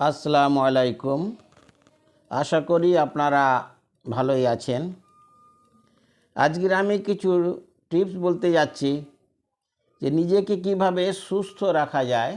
আসসালামু আলাইকুম। আশা করি আপনারা ভালোই আছেন। আজকের আমি কিছু টিপস বলতে যাচ্ছি যে নিজেকে কীভাবে সুস্থ রাখা যায়।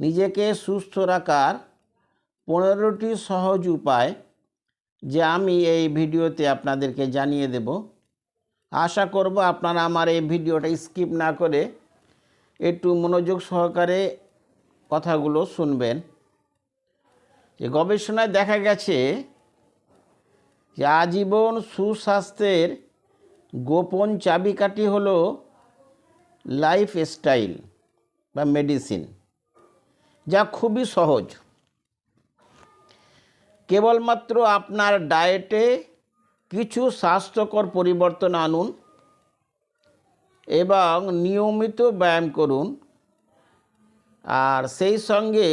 নিজেকে সুস্থ রাখার পনেরোটি সহজ উপায় যে আমি এই ভিডিওতে আপনাদেরকে জানিয়ে দেব। আশা করব আপনারা আমার এই ভিডিওটা স্কিপ না করে একটু মনোযোগ সহকারে কথাগুলো শুনবেন। যে গবেষণায় দেখা গেছে যে আজীবন সুস্বাস্থ্যের গোপন চাবিকাঠি হলো লাইফ স্টাইল বা মেডিসিন যা খুবই সহজ। কেবলমাত্র আপনার ডায়েটে কিছু স্বাস্থ্যকর পরিবর্তন আনুন এবং নিয়মিত ব্যায়াম করুন। আর সেই সঙ্গে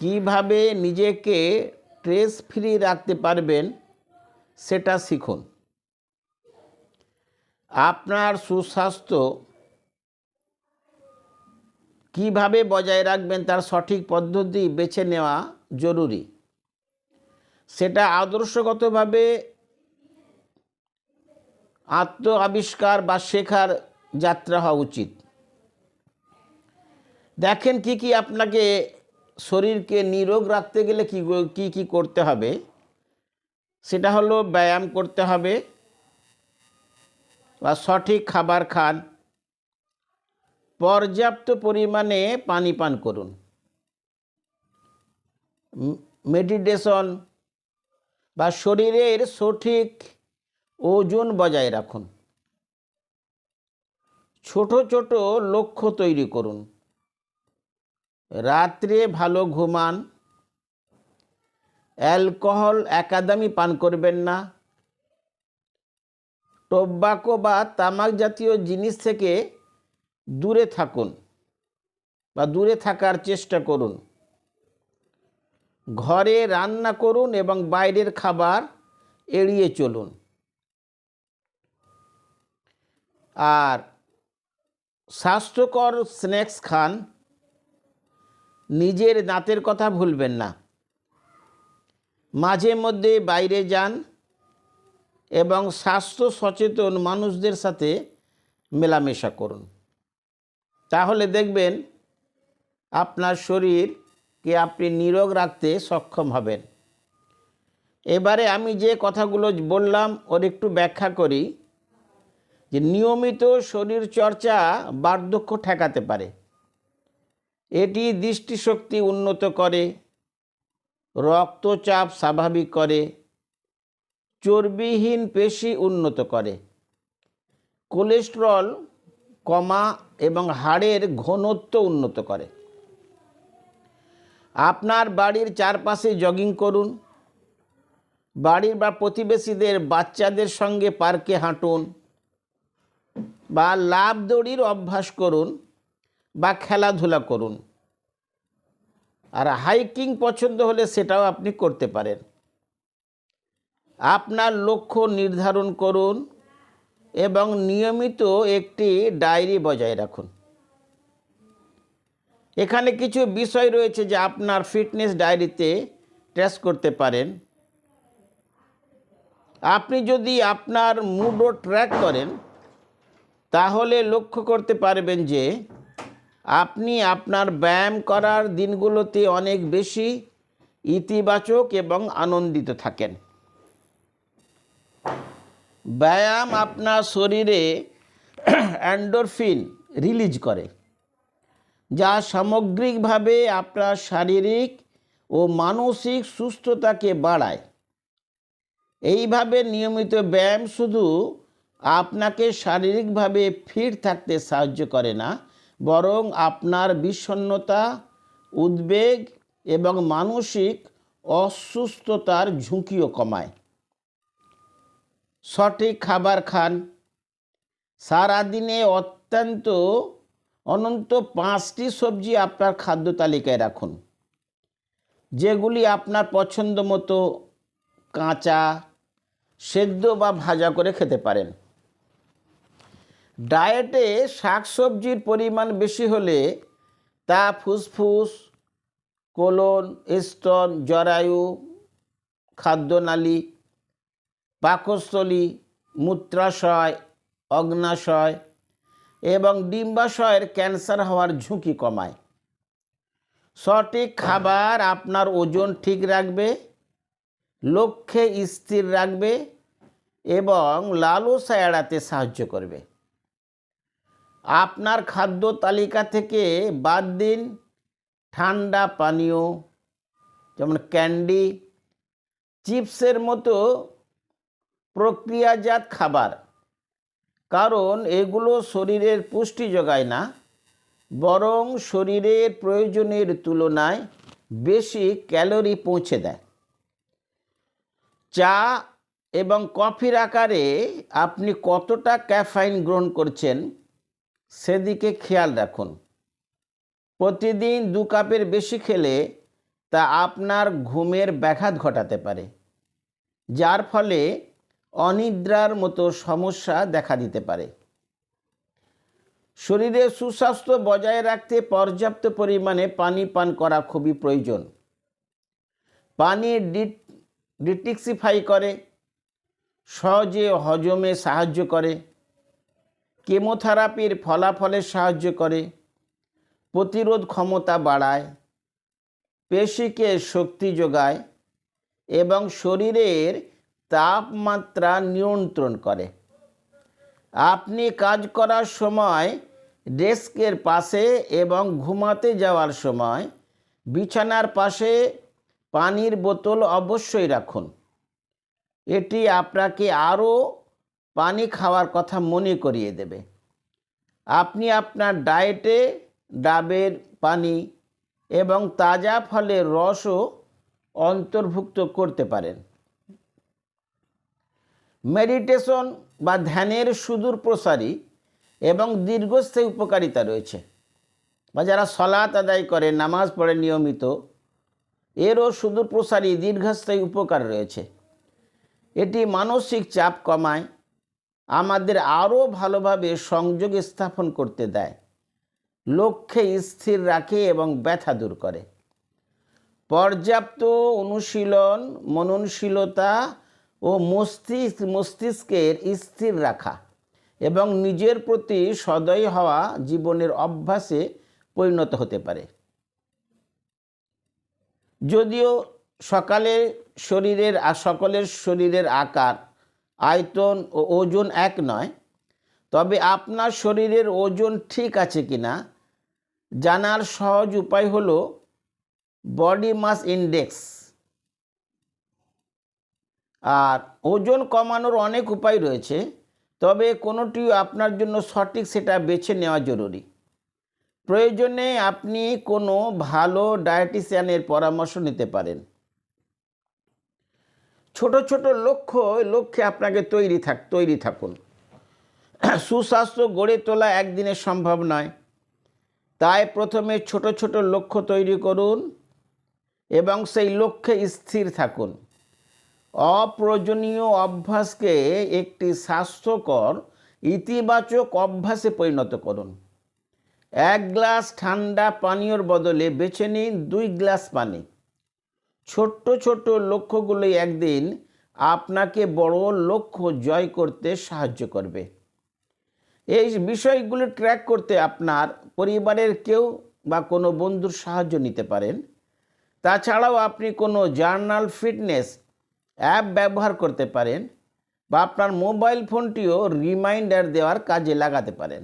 কীভাবে নিজেকে স্ট্রেস ফ্রি রাখতে পারবেন সেটা শিখুন। আপনার সুস্বাস্থ্য কীভাবে বজায় রাখবেন তার সঠিক পদ্ধতি বেছে নেওয়া জরুরি। সেটা আদর্শগতভাবে আত্ম আবিষ্কার বা শেখার যাত্রা হওয়া উচিত। দেখেন কি কি আপনাকে শরীরকে নিরোগ রাখতে গেলে কি কি কি করতে হবে? সেটা হলো ব্যায়াম করতে হবে বা সঠিক খাবার খান। পর্যাপ্ত পরিমাণে পানি পান করুন। মেডিটেশন বা শরীরের সঠিক ওজন বজায় রাখুন। ছোট ছোট লক্ষ্য তৈরি করুন। রাত্রে ভালো ঘুমান। অ্যালকোহল একাদামি পান করবেন না। টোব্যাকো বা তামাক জাতীয় জিনিস থেকে দূরে থাকুন বা দূরে থাকার চেষ্টা করুন। ঘরে রান্না করুন এবং বাইরের খাবার এড়িয়ে চলুন। আর স্বাস্থ্যকর স্ন্যাক্স খান। নিজের দাঁতের কথা ভুলবেন না। মাঝে মধ্যে বাইরে যান এবং স্বাস্থ্য সচেতন মানুষদের সাথে মেলামেশা করুন। তাহলে দেখবেন আপনার শরীরকে আপনি নিরোগ রাখতে সক্ষম হবেন। এবারে আমি যে কথাগুলো বললাম ওর একটু ব্যাখ্যা করি যে নিয়মিত শরীর চর্চা বার্ধক্য ঠেকাতে পারে। এটি দৃষ্টিশক্তি উন্নত করে, রক্তচাপ স্বাভাবিক করে, চর্বিহীন পেশি উন্নত করে। কোলেস্টেরল, কমা এবং হাড়ের ঘনত্ব উন্নত করে। আপনার বাড়ির চারপাশে জগিং করুন। বাড়ির বা প্রতিবেশীদের বাচ্চাদের সঙ্গে পার্কে হাঁটুন বা লাভ দড়ির অভ্যাস করুন। বা খেলাধুলা করুন। আর হাইকিং পছন্দ হলে সেটাও আপনি করতে পারেন। আপনার লক্ষ্য নির্ধারণ করুন এবং নিয়মিত একটি ডায়েরি বজায় রাখুন। এখানে কিছু বিষয় রয়েছে যে আপনার ফিটনেস ডায়েরিতে ট্রেস করতে পারেন। আপনি যদি আপনার মুডও ট্র্যাক করেন, তাহলে লক্ষ্য করতে পারবেন যে আপনি আপনার ব্যায়াম করার দিনগুলোতে অনেক বেশি ইতিবাচক এবং আনন্দিত থাকেন। ব্যায়াম আপনার শরীরে অ্যান্ডোরফিন রিলিজ করে, যা সামগ্রিকভাবে আপনার শারীরিক ও মানসিক সুস্থতাকে বাড়ায়। এইভাবে নিয়মিত ব্যায়াম শুধু আপনাকে শারীরিকভাবে ফিট থাকতে সাহায্য করে না বরং আপনার বিষণ্নতা, উদ্বেগ এবং মানসিক অসুস্থতার ঝুঁকিও কমায়। সঠিক খাবার খান। সারাদিনে অত্যন্ত, অনন্ত পাঁচটি সবজি আপনার খাদ্য তালিকায় রাখুন। যেগুলি আপনার পছন্দ মতো কাঁচা, সেদ্ধ বা ভাজা করে খেতে পারেন। ডায়েটে শাকসবজির পরিমাণ বেশি হলে তা ফুসফুস, কোলন স্তন জরায়ু, খাদ্যনালী, পাকস্থলী, মূত্রাশয়, অগ্নাশয় এবং ডিম্বাশয়ের ক্যান্সার হওয়ার ঝুঁকি কমায়। সঠিক খাবার আপনার ওজন ঠিক রাখবে, লক্ষ্যে স্থির রাখবে এবং লালসা এড়াতে সাহায্য করবে। আপনার খাদ্য তালিকা থেকে বাদ দিন। ঠান্ডা পানীয়, যেমন ক্যান্ডি, চিপসের মতো প্রক্রিয়াজাত খাবার। কারণ এগুলো শরীরের পুষ্টি যোগায় না, বরং শরীরের প্রয়োজনের তুলনায় বেশি ক্যালোরি পৌঁছে দেয়। চা এবং কফির আকারে আপনি কতটা ক্যাফাইন গ্রহণ করছেন সেদিকে খেয়াল রাখুন। প্রতিদিন দু কাপের বেশি খেলে তা আপনার ঘুমের ব্যাঘাত ঘটাতে পারে, যার ফলে অনিদ্রার মতো সমস্যা দেখা দিতে পারে। শরীরে সুস্বাস্থ্য বজায় রাখতে পর্যাপ্ত পরিমাণে পানি পান করা খুবই প্রয়োজন। পানি ডিটিক্সিফাই করে, সহজে হজমে সাহায্য করে। কেমোথেরাপির ফলাফলে সাহায্য করে, প্রতিরোধ ক্ষমতা বাড়ায়, পেশিকে শক্তি যোগায় এবং শরীরের তাপমাত্রা নিয়ন্ত্রণ করে। আপনি কাজ করার সময়, ডেস্কের পাশে এবং ঘুমাতে যাওয়ার সময় বিছানার পাশে পানির বোতল অবশ্যই রাখুন। এটি আপনাকে আরও পানি খাওয়ার কথা মনে করিয়ে দেবে। আপনি আপনার ডায়েটে ডাবের পানি এবং তাজা ফলের রসও অন্তর্ভুক্ত করতে পারেন। মেডিটেশন বা ধ্যানের সুদূর প্রসারী এবং দীর্ঘস্থায়ী উপকারিতা রয়েছে বা যারা সলাত আদায় করে, নামাজ পড়ে নিয়মিত, এরও সুদূর প্রসারী দীর্ঘস্থায়ী উপকার রয়েছে। এটি মানসিক চাপ কমায় আমাদের আরও ভালোভাবে সংযোগ স্থাপন করতে দেয়। লক্ষ্যে স্থির রাখে এবং ব্যথা দূর করে। পর্যাপ্ত অনুশীলন, মননশীলতা ও মস্তিষ্ক, মস্তিষ্কের স্থির রাখা এবং নিজের প্রতি সদয় হওয়া জীবনের অভ্যাসে পরিণত হতে পারে। যদিও সকালে শরীরের সকলের শরীরের আকার আয়তন ও ওজন এক নয়। তবে আপনার শরীরের ওজন ঠিক আছে কি না জানার সহজ উপায় হলো বডি মাস ইন্ডেক্স। আর ওজন কমানোর অনেক উপায় রয়েছে, তবে কোনোটি আপনার জন্য সঠিক সেটা বেছে নেওয়া জরুরি। প্রয়োজনে আপনি কোনো ভালো ডায়েটিশিয়ানের পরামর্শ নিতে পারেন। ছোট ছোট লক্ষ্য লক্ষ্যে আপনাকে তৈরি থাক, তৈরি থাকুন। সুস্বাস্থ্য গড়ে তোলা একদিনে সম্ভব নয়। তাই প্রথমে ছোট ছোট লক্ষ্য তৈরি করুন এবং সেই লক্ষ্যে স্থির থাকুন। অপ্রয়োজনীয় অভ্যাসকে একটি স্বাস্থ্যকর, ইতিবাচক অভ্যাসে পরিণত করুন। এক গ্লাস ঠান্ডা পানীয়র বদলে বেছে নিন দুই গ্লাস পানি। ছোট্ট ছোট্ট লক্ষ্যগুলোই একদিন আপনাকে বড় লক্ষ্য জয় করতে সাহায্য করবে। এই বিষয়গুলো ট্র্যাক করতে আপনার পরিবারের কেউ বা কোনো বন্ধুর সাহায্য নিতে পারেন। তাছাড়াও আপনি কোনো জার্নাল ফিটনেস অ্যাপ ব্যবহার করতে পারেন বা আপনার মোবাইল ফোনটিও রিমাইন্ডার দেওয়ার কাজে লাগাতে পারেন।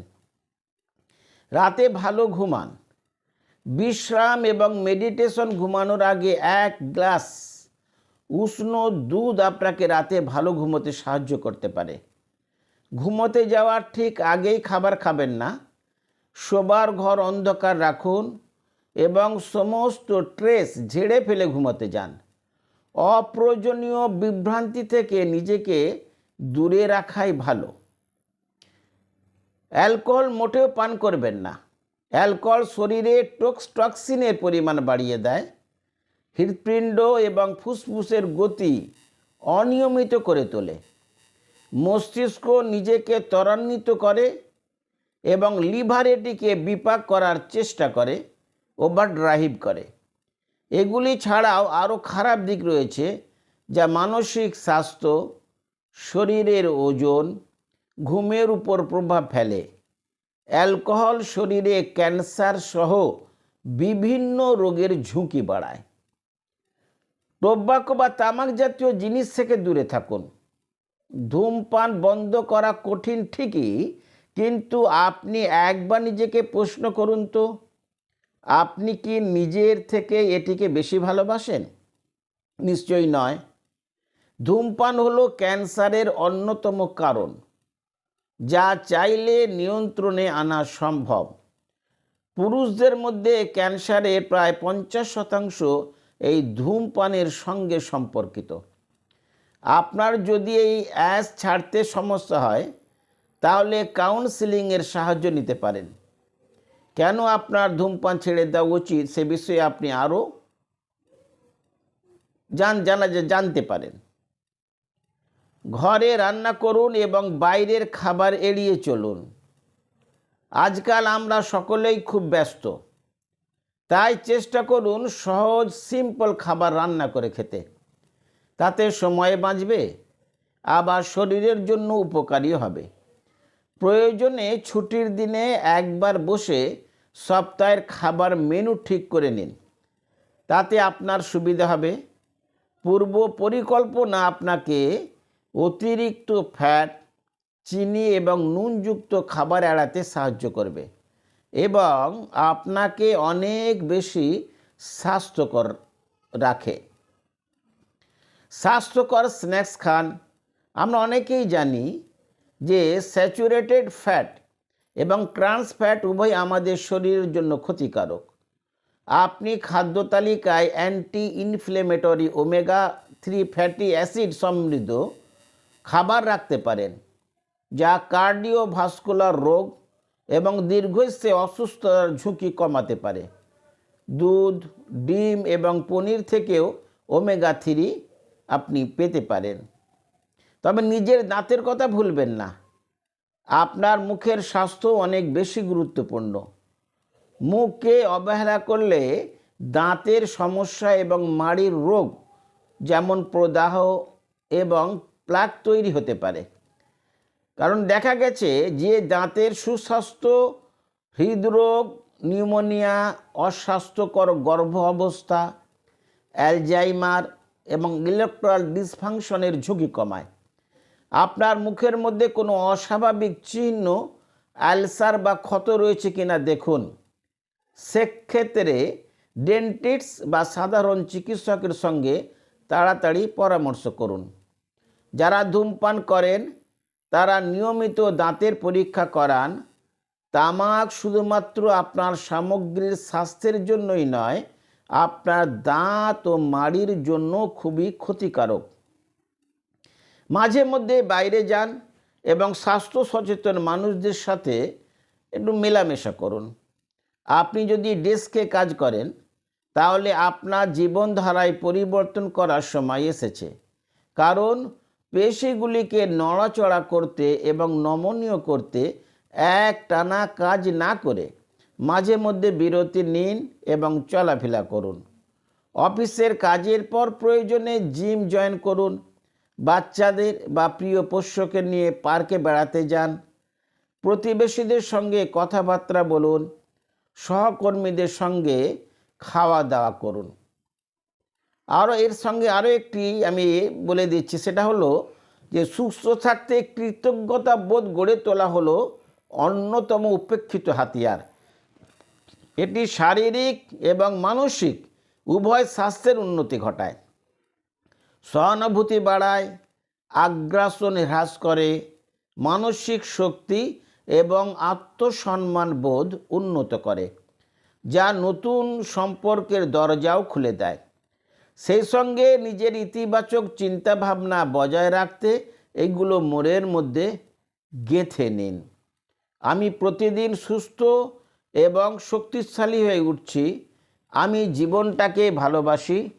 রাতে ভালো ঘুমান। বিশ্রাম এবং মেডিটেশন ঘুমানোর আগে এক গ্লাস উষ্ণ দুধ আপনাকে রাতে ভালো ঘুমোতে সাহায্য করতে পারে। ঘুমোতে যাওয়ার ঠিক আগেই খাবার খাবেন না। শোবার ঘর অন্ধকার রাখুন এবং সমস্ত ট্রেস ঝেড়ে ফেলে ঘুমোতে যান। অপ্রয়োজনীয় বিভ্রান্তি থেকে নিজেকে দূরে রাখাই ভালো। অ্যালকোহল মোটেও পান করবেন না। অ্যালকোহল শরীরে টক্স, টক্সিনের পরিমাণ বাড়িয়ে দেয়। হৃৎপিণ্ড এবং ফুসফুসের গতি অনিয়মিত করে তোলে। মস্তিষ্ক নিজেকে ত্বরান্বিত করে এবং লিভার এটিকে বিপাক করার চেষ্টা করে, ওভার ড্রাইভ করে। এগুলি ছাড়াও আরও খারাপ দিক রয়েছে, যা মানসিক স্বাস্থ্য, শরীরের ওজন, ঘুমের উপর প্রভাব ফেলে। অ্যালকোহল শরীরে ক্যান্সার সহ বিভিন্ন রোগের ঝুঁকি বাড়ায়। টোব্যাকো বা তামাক জাতীয় জিনিস থেকে দূরে থাকুন। ধূমপান বন্ধ করা কঠিন ঠিকই, কিন্তু আপনি একবার নিজেকে প্রশ্ন করুন তো, আপনি কি নিজের থেকে এটিকে বেশি ভালোবাসেন? নিশ্চয়ই নয়। ধূমপান হলো ক্যান্সারের অন্যতম কারণ। যা চাইলে নিয়ন্ত্রণে আনা সম্ভব। পুরুষদের মধ্যে ক্যান্সারের প্রায় পঞ্চাশ শতাংশ এই ধূমপানের সঙ্গে সম্পর্কিত। আপনার যদি এই অ্যাস ছাড়তে সমস্যা হয়, তাহলে কাউন্সিলিংয়ের সাহায্য নিতে পারেন। কেন আপনার ধূমপান ছেড়ে দেওয়া উচিত সে বিষয়ে আপনি আরও জান, জানা, জানতে পারেন। ঘরে রান্না করুন এবং বাইরের খাবার এড়িয়ে চলুন। আজকাল আমরা সকলেই খুব ব্যস্ত। তাই চেষ্টা করুন সহজ সিম্পল খাবার রান্না করে খেতে। তাতে সময় বাঁচবে, আবার শরীরের জন্য উপকারী হবে। প্রয়োজনে ছুটির দিনে একবার বসে সপ্তাহের খাবার মেনু ঠিক করে নিন। তাতে আপনার সুবিধা হবে। পূর্ব পরিকল্পনা আপনাকে অতিরিক্ত ফ্যাট, চিনি এবং নুনযুক্ত খাবার এড়াতে সাহায্য করবে এবং আপনাকে অনেক বেশি স্বাস্থ্যকর রাখে। স্বাস্থ্যকর স্ন্যাক্স খান। আমরা অনেকেই জানি যে স্যাচুরেটেড ফ্যাট এবং ট্রান্স ফ্যাট উভয় আমাদের শরীরের জন্য ক্ষতিকারক। আপনি খাদ্য তালিকায় anti inflammatory omega three fatty acid সমৃদ্ধ খাবার রাখতে পারেন, যা কার্ডিওভাস্কুলার রোগ এবং দীর্ঘস্থায়ী অসুস্থতার ঝুঁকি কমাতে পারে। দুধ, ডিম এবং পনির থেকেও ওমেগা থ্রি আপনি পেতে পারেন। তবে নিজের দাঁতের কথা ভুলবেন না। আপনার মুখের স্বাস্থ্য অনেক বেশি গুরুত্বপূর্ণ। মুখকে অবহেলা করলে দাঁতের সমস্যা এবং মাড়ির রোগ, যেমন প্রদাহ এবং প্লাক তৈরি হতে পারে। কারণ দেখা গেছে যে দাঁতের সুস্বাস্থ্য, হৃদরোগ, নিউমোনিয়া, অস্বাস্থ্যকর গর্ভ অবস্থা, অ্যালজাইমার এবং ইলেকট্রাল ডিসফাংশনের ঝুঁকি কমায়। আপনার মুখের মধ্যে কোনো অস্বাভাবিক চিহ্ন অ্যালসার বা ক্ষত রয়েছে কিনা দেখুন। সেক্ষেত্রে ডেন্টিস্ট বা সাধারণ চিকিৎসকের সঙ্গে তাড়াতাড়ি পরামর্শ করুন। যারা ধূমপান করেন, তারা নিয়মিত দাঁতের পরীক্ষা করান। তামাক শুধুমাত্র আপনার সামগ্রীর স্বাস্থ্যের জন্যই নয়, আপনার দাঁত ও মাড়ির জন্য খুবই ক্ষতিকারক। মাঝে মধ্যে বাইরে যান এবং স্বাস্থ্য সচেতন মানুষদের সাথে একটু মেলামেশা করুন। আপনি যদি ডেস্কে কাজ করেন, তাহলে আপনার জীবনধারায় পরিবর্তন করার সময় এসেছে। কারণ পেশিগুলিকে নড়াচড়া করতে এবং নমনীয় করতে এক টানা কাজ না করে মাঝে মধ্যে বিরতি নিন এবং চলাফেরা করুন। অফিসের কাজের পর প্রয়োজনে জিম জয়েন করুন। বাচ্চাদের বা প্রিয় পোষ্যকে নিয়ে পার্কে বেড়াতে যান। প্রতিবেশীদের সঙ্গে কথাবার্তা বলুন। সহকর্মীদের সঙ্গে খাওয়া দাওয়া করুন। আরও এর সঙ্গে আরও একটি আমি বলে দিচ্ছি, সেটা হলো যে সুস্থ থাকতে কৃতজ্ঞতা বোধ গড়ে তোলা হলো অন্যতম উপেক্ষিত হাতিয়ার। এটি শারীরিক এবং মানসিক উভয় স্বাস্থ্যের উন্নতি ঘটায়। সহানুভূতি বাড়ায়, আগ্রাসন হ্রাস করে, মানসিক শক্তি এবং আত্মসম্মান বোধ উন্নত করে, যা নতুন সম্পর্কের দরজাও খুলে দেয়। সেই সঙ্গে নিজের ইতিবাচক চিন্তাভাবনা বজায় রাখতে এইগুলো মোড়ের মধ্যে গেঁথে নিন। আমি প্রতিদিন সুস্থ এবং শক্তিশালী হয়ে উঠছি। আমি জীবনটাকে ভালোবাসি।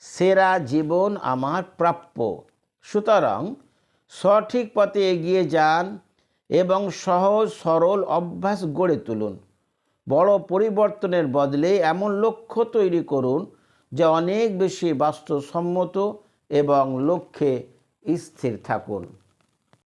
সেরা জীবন আমার প্রাপ্য। সুতরাং সঠিক পথে এগিয়ে যান এবং সহজ, সরল অভ্যাস গড়ে তুলুন। বড় পরিবর্তনের বদলে এমন লক্ষ্য তৈরি করুন যা অনেক বেশি বাস্তবসম্মত এবং লক্ষ্যে স্থির থাকুন।